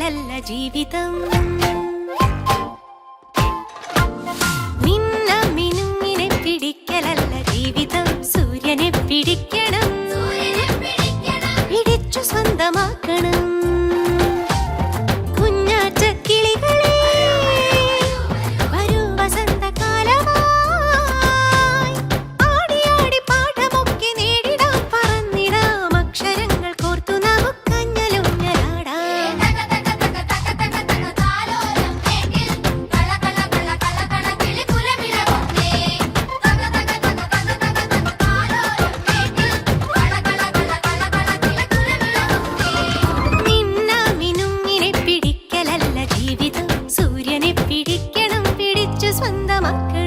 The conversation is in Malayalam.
പോലല്ല ജീവിതം. മിന്ന മിനുങ്ങിനെ പിടിക്കലല്ല ജീവിതം. സൂര്യനെ പിടിക്കണം. പിടിച്ചു സ്വന്തമാക്കണം. when the market